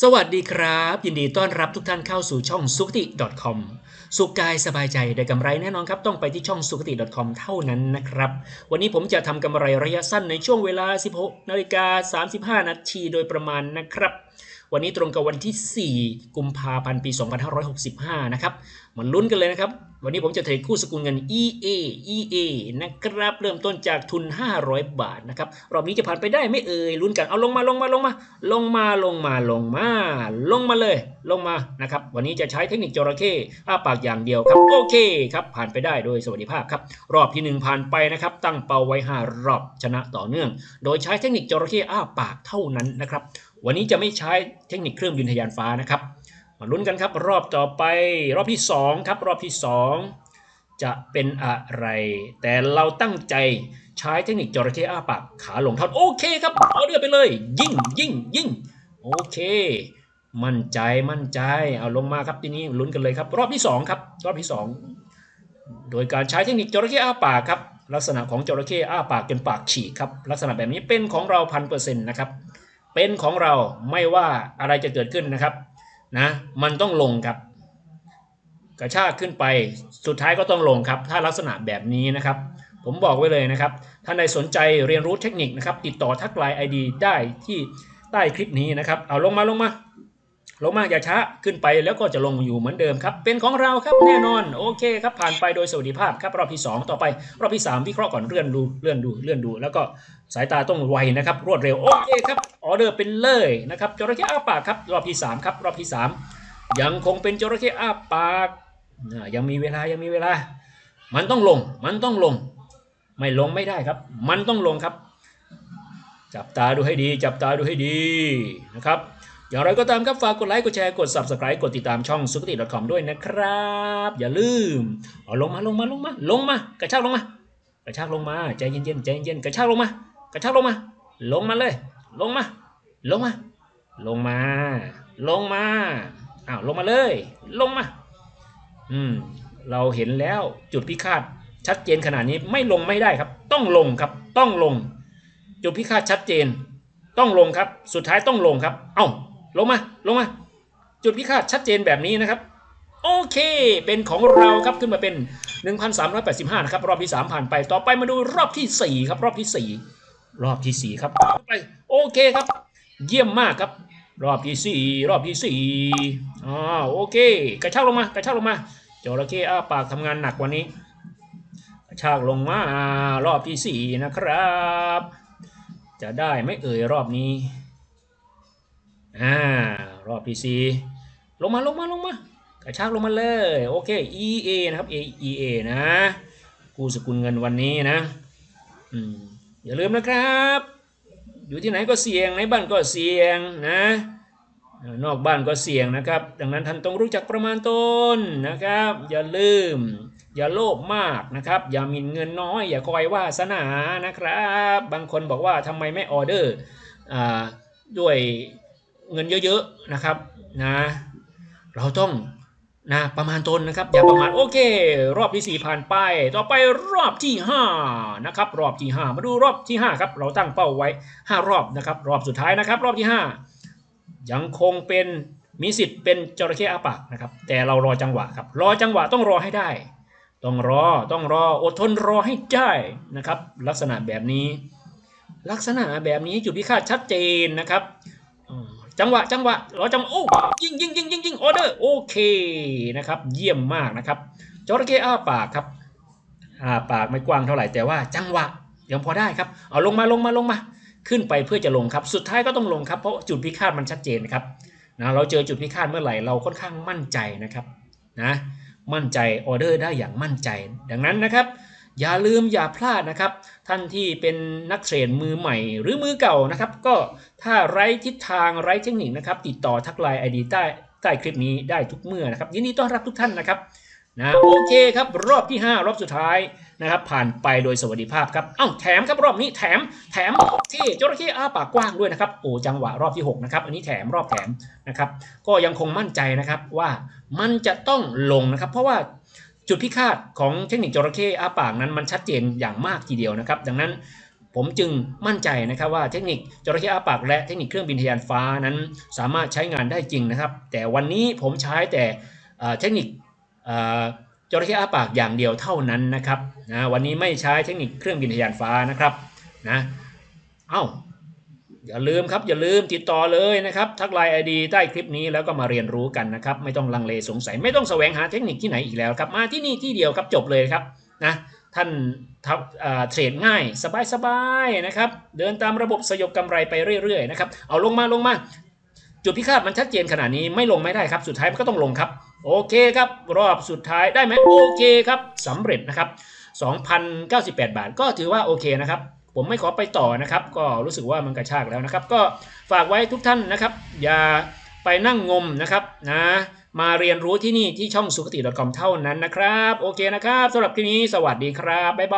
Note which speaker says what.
Speaker 1: สวัสดีครับ ยินดีต้อนรับทุกท่านเข้าสู่ช่องสุขติ .com สุขกายสบายใจได้กำไรแน่นอนครับ ต้องไปที่ช่องสุขติ .com เท่านั้นนะครับ วันนี้ผมจะทำกำไรระยะสั้นในช่วงเวลา 16นาฬิกา35 นาทีโดยประมาณนะครับ วันนี้ตรงกับวันที่ 4 กุมภาพันธ์ปี 2565 นะครับมาลุ้นกันเลยนะครับ วันนี้ผมจะเทรดคู่สกุลเงิน EA EA นะครับ เริ่มต้นจากทุน 500 บาทนะครับ รอบนี้จะผ่านไปได้ไม่เอ่ย ลุ้นกัน เอาลงมาลงมาลงมา ลงมาลงมาลงมา ลงมาเลย ลงมานะครับ วันนี้จะใช้เทคนิคจระเข้อ้าปากอย่างเดียวครับ โอเคครับ ผ่านไปได้โดยสวัสดิภาพครับ รอบที่ 1 ผ่านไปนะครับ ตั้งเป้าไว้ 5 รอบชนะต่อเนื่อง โดยใช้เทคนิคจระเข้อ้าปากเท่านั้นนะครับ วันนี้จะไม่ใช้เทคนิคเครื่องบินทะยานฟ้านะครับ มาลุ้นกันครับรอบต่อไปรอบที่ 2 ครับรอบที่ 2 จะเป็นอะไร แต่เราตั้งใจใช้เทคนิคจระเข้อ้าปากขาลงเท่าโอเคครับเอาเรือไปเลย ยิ่งยิ่งยิ่งโอเค มั่นใจมั่นใจเอาลงมาครับทีนี้ลุ้นกันเลยครับ รอบที่ 2 ครับ รอบที่ 2 โดยการใช้เทคนิคจระเข้อ้าปากครับลักษณะของจระเข้อ้าปากจนปากฉีกครับลักษณะแบบนี้เป็นของเราพันเปอร์เซ็นต์นะครับ เป็นของเราไม่ว่าอะไรจะเกิดขึ้นนะครับนะมันต้องลงครับกระชากขึ้นไปสุดท้ายก็ต้องลงครับ ถ้าลักษณะแบบนี้นะครับ ผมบอกไว้เลยนะครับท่านใดสนใจเรียนรู้เทคนิคนะครับ ติดต่อทักไลน์ไอดีได้ที่ใต้คลิปนี้นะครับ เอาลงมาลงมา ลงมาอย่าช้าขึ้นไปแล้วก็จะลงอยู่เหมือนเดิมครับ เป็นของเราครับแน่นอนโอเคครับผ่านไปโดยสวัสดิภาพครับรอบที่ 2 ต่อไป รอบที่ 3 วิเคราะห์ก่อนเลื่อนดูเลื่อนดูเลื่อนดู แล้วก็สายตาต้องไวนะครับรวดเร็วโอเคครับออเดอร์เป็นเลยนะครับจระเข้อ้าปากครับรอบที่ 3 ครับ รอบที่ 3 ยังคงเป็นจระเข้อ้าปากยังมีเวลายังมีเวลา มันต้องลงมันต้องลง ไม่ลงไม่ได้ครับ มันต้องลงครับ จับตาดูให้ดี จับตาดูให้ดีนะครับ อย่างไรก็ตามครับฝากกดไลค์กดแชร์กด subscribe กดติดตามช่องสุขติ .com ด้วยนะครับ อย่าลืมเอาลงมาลงมาลงมาลงมากระชากลงมากระชากลงมาใจเย็นๆใจเย็นๆกระชากลงมากระชากลงมา ลงมาเลย ลงมา ลงมา ลงมา ลงมาอ้าวลงมาเลย ลงมา อืมเราเห็นแล้วจุดพิฆาตชัดเจนขนาดนี้ไม่ลงไม่ได้ครับ ต้องลงครับต้องลง จุดพิฆาตชัดเจน ต้องลงครับ สุดท้ายต้องลงครับ เอ้า ลงมา ลงมา จุดพิฆาตชัดเจนแบบนี้นะครับ โอเค เป็นของเราครับขึ้นมาเป็น 1,385 นะครับ รอบที่ 3 ผ่านไป ต่อไปมาดูรอบทีสี่4 ครับ รอบทีสี่4 รอบทีสี่ 4 ครับไปโอเคครับ เยี่ยมมากครับ รอบที่ 4 รอบที่4อ่าโอเค กระชากลงมากระชากลงมาจระเข้อ้าปากทำงานหนักวันนี้กระชากลงมารอบที่ 4 นะครับ จะได้ไม่เอ่ยรอบนี้ อ่ารอบที่สี่ลงมาลงมาลงมากระชากลงมาเลยโอเค EA นะครับ EA นะกู้สกุลเงินวันนี้นะอืมอย่าลืมนะครับ อยู่ที่ไหนก็เสี่ยงในบ้านก็เสี่ยงนะนอกบ้านก็เสี่ยงนะครับ ดังนั้นท่านต้องรู้จักประมาณตนนะครับ อย่าลืม อย่าโลภมากนะครับ อย่ามินเงินน้อย อย่าคอยวาสนานะครับ บางคนบอกว่าทำไมไม่ออเดอร์ด้วย เงินเยอะๆนะครับนะเราต้องนะประมาณตนนะครับอย่าประมาณโอเค รอบที่ 4 ผ่านไป ต่อไปรอบที่5นะครับรอบที่ 5 มาดูรอบที่ 5 ครับ เราตั้งเป้าไว้ 5 รอบนะครับรอบสุดท้ายนะครับ รอบที่ 5 ยังคงเป็นมีสิทธิ์เป็นจระเข้อาปากนะครับ แต่เรารอจังหวะครับรอจังหวะต้องรอให้ได้ ต้องรอต้องรออดทนรอให้ได้นะครับ ลักษณะแบบนี้ ลักษณะแบบนี้จุดพิฆาตชัดเจนนะครับ จังหวะจังหวะรอจังหวะโอ้ยิงยิงยิงยิงยิงออเดอร์โอเคนะครับ เยี่ยมมากนะครับจระเข้อ้าปากครับอ้าปากไม่กว้างเท่าไหร่แต่ว่าจังหวะยังพอได้ครับเอาลงมาลงมาลงมา ขึ้นไปเพื่อจะลงครับ สุดท้ายก็ต้องลงครับเพราะจุดพิฆาตมันชัดเจนครับนะเราเจอจุดพิฆาตเมื่อไหร่เราค่อนข้างมั่นใจนะครับนะมั่นใจออเดอร์ได้อย่างมั่นใจ ดังนั้นนะครับ อย่าลืมอย่าพลาดนะครับ ท่านที่เป็นนักเทรดมือใหม่หรือมือเก่านะครับ ก็ถ้าไร้ทิศทางไร้เทคนิคนะครับ ติดต่อทักไลน์ไอดีใต้ใต้คลิปนี้ได้ทุกเมื่อนะครับ ยินดีต้อนรับทุกท่านนะครับนะโอเคครับรอบที่ 5 รอบสุดท้ายนะครับ ผ่านไปโดยสวัสดิภาพครับอ้าวแถมครับรอบนี้แถมแถมที่จระเข้อ้าปากกว้างด้วยนะครับโอ้จังหวะรอบที่6นะครับอันนี้แถมรอบแถมนะครับ ก็ยังคงมั่นใจนะครับว่ามันจะต้องลงนะครับ เพราะว่า จุดพิฆาตของเทคนิคจระเข้อ้าปากนั้นมันชัดเจนอย่างมากทีเดียวนะครับ ดังนั้นผมจึงมั่นใจนะครับว่าเทคนิคจระเข้อาปากและเทคนิคเครื่องบินทะยานฟ้านั้นสามารถใช้งานได้จริงนะครับ แต่วันนี้ผมใช้แต่เทคนิคจระเข้อาปากอย่างเดียวเท่านั้นนะครับนะวันนี้ไม่ใช้เทคนิคเครื่องบินทะยานฟ้านะครับนะเอ้า อย่าลืมครับอย่าลืมติดต่อเลยนะครับทักไลน์ไอดีใต้คลิปนี้แล้วก็มาเรียนรู้กันนะครับไม่ต้องลังเลสงสัยไม่ต้องแสวงหาเทคนิคที่ไหนอีกแล้วครับมาที่นี่ที่เดียวครับจบเลยครับนะท่านทับเทรดง่ายสบายๆนะครับเดินตามระบบสยบกำไรไปเรื่อยๆนะครับเอาลงมาลงมา จุดพิฆาตมันชัดเจนขนาดนี้ไม่ลงไม่ได้ครับสุดท้ายมันก็ต้องลงครับโอเคครับรอบสุดท้ายได้ไหมโอเคครับสำเร็จนะครับ2,098 บาทก็ถือว่าโอเคนะครับ ผมไม่ขอไปต่อนะครับ ก็รู้สึกว่ามันกระชากแล้วนะครับ ก็ฝากไว้ทุกท่านนะครับ อย่าไปนั่งงมนะครับนะมาเรียนรู้ที่นี่ที่ช่องสุขติ .com เท่านั้นนะครับ โอเคนะครับสำหรับคลิปนี้สวัสดีครับบ๊ายบาย